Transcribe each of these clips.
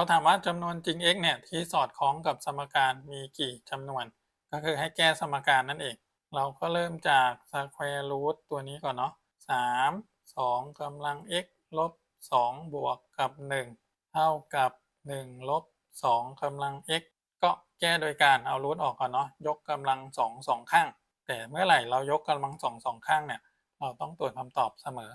เขาถามว่าจำนวนจริง x เนี่ยที่สอดคล้องกับสมการมีกี่จำนวน ก็คือให้แก้สมการนั่นเอง เราก็เริ่มจาก square root ตัวนี้ก่อนเนาะสามสองกำลัง x ลบสองบวกกับ1เท่ากับ1ลบ2กำลัง x ก็แก้โดยการเอารูทออกก่อนเนาะยกกำลังสองสองข้าง แต่เมื่อไหร่เรายกกำลังสองสองข้างเนี่ยเราต้องตรวจคำตอบเสมอ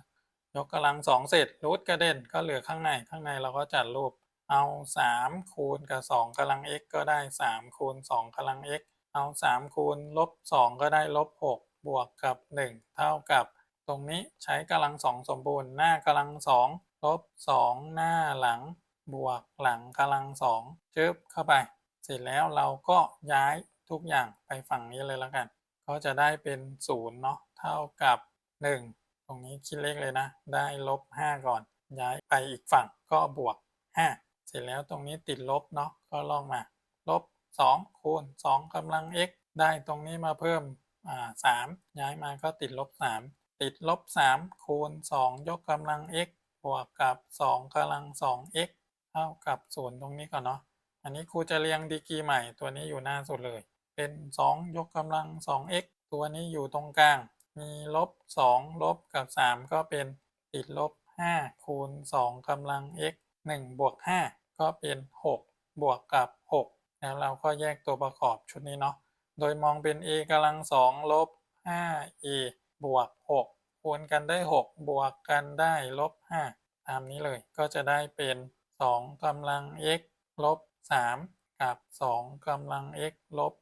ยกกำลังสองเสร็จรูทกระเด็นก็เหลือข้างในข้างในเราก็จัดรูป เอา3คูณกับ2กำลัง x ก็ได้3คูณ2กำลัง x เอา3คูณลบ2ก็ได้ลบ6บวกกับ1เท่ากับ ตรงนี้ใช้กำลังสองสมบูรณ์หน้ากำลังสองลบ2หน้าหลัง บวกหลังกำลังสองจึ๊บเข้าไป เสร็จแล้วเราก็ย้ายทุกอย่างไปฝั่งนี้เลยแล้วกัน ก็จะได้เป็น0เนาะเท่ากับ 1 ตรงนี้คิดเลขเลยนะ ได้ลบ5ก่อน ย้ายไปอีกฝั่งก็บวก 5 ร็จแล้วตรงนี้ติดลบเนาะก็ลองมาลบ 2 คูณ 2กำลัง x ได้ตรงนี้มาเพิ่มอ่า3ย้ายมาก็ติดลบ 3 ติดลบ 3 คูณ 2 ยกกำลัง x บวกกับ 2กำลัง 2x เท่ากับ0ตรงนี้ก่อนเนาะอันนี้ครูจะเรียงดีกรีใหม่ตัวนี้อยู่หน้าสุดเลย เป็น 2 ยกกำลัง 2x ตัวนี้อยู่ตรงกลาง มีลบ 2 ลบกับ 3 ก็เป็นติดลบ 5 คูณ 2กำลัง x 1บวก5 ก็เป็น 6 บวกกับ6แล้วเราก็แยกตัวประกอบชุดนี้เนาะโดยมองเป็น a กำลัง2ลบ 5a บวก 6 คูณกันได้ 6 บวกกันได้ลบ 5 ตามนี้เลยก็จะได้เป็น 2กำลัง x ลบ 3 กับ 2กำลัง x ลบ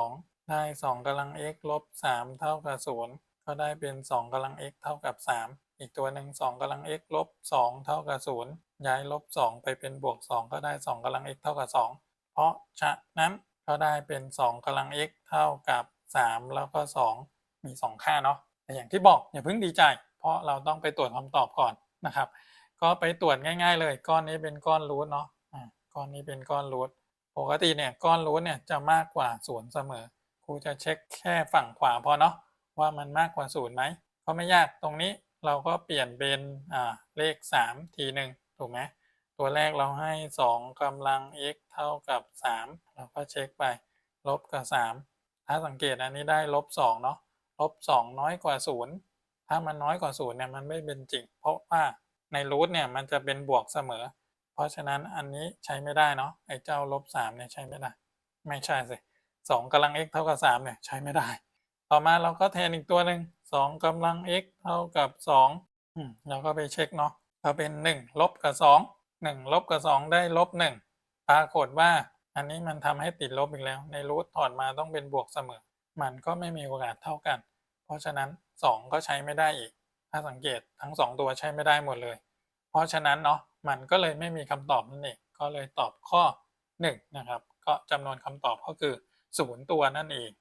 2 ได้ 2กำลัง x ลบ 3 เท่ากับ 0 ก็ได้เป็น 2กำลัง x เท่ากับ 3 อีกตัวหนึ่ง2กำลัง x ลบ2เท่ากับ0ย้ายลบ2ไปเป็นบวก2ก็ได้2กำลัง x เท่ากับ2เพราะฉะนั้นก็ได้เป็น2กำลัง x เท่ากับ3แล้วก็2มี2ค่าเนาะแต่อย่างที่บอกอย่าเพิ่งดีใจ เพราะเราต้องไปตรวจคำตอบก่อนนะครับ ก็ไปตรวจง่าย ๆ เลย ก้อนนี้เป็นก้อนรูทเนาะก้อนนี้เป็นก้อนรูทปกติเนี่ยก้อนรูทเนี่ยจะมากกว่าศูนย์เสมอครูจะเช็คแค่ฝั่งขวาพอเนาะว่ามันมากกว่าศูนย์ไหมก็ไม่ยากตรงนี้ เราก็เปลี่ยนเป็นเลข 3 ทีหนึ่งถูกไหมตัวแรกเราให้ 2กำลัง x เท่ากับ 3 เราก็เช็คไป ลบกับ 3 ถ้าสังเกตอันนี้ได้ลบ2เนาะลบ 2 น้อยกว่า 0 ถ้ามันน้อยกว่า0เนี่ยมันไม่เป็นจริง เพราะว่าในรูทเนี่ยมันจะเป็นบวกเสมอ เพราะฉะนั้นอันนี้ใช้ไม่ได้เนาะไอ้เจ้าลบ3เนี่ยใช้ไม่ได้ ไม่ใช่สิสองกำลัง x เท่ากับ3เนี่ยใช้ไม่ได้ ต่อมาเราก็แทนอีกตัวหนึ่ง สองกำลัง x เท่ากับ2อืมเราก็ไปเช็คเนาะก็เป็น1ลบกับ2 1ลบกับ2ได้ลบ1ปรากฏว่าอันนี้มันทำให้ติดลบอีกแล้ว ในรูทถอดมาต้องเป็นบวกเสมอ มันก็ไม่มีโอกาสเท่ากัน เพราะฉะนั้น 2 ก็ใช้ไม่ได้อีก ถ้าสังเกตทั้ง 2 ตัวใช้ไม่ได้หมดเลย เพราะฉะนั้นเนาะมันก็เลยไม่มีคำตอบนั่นเองก็เลยตอบข้อ 1 นะครับ ก็จำนวนคำตอบก็คือ 0 ตัวนั่นเอง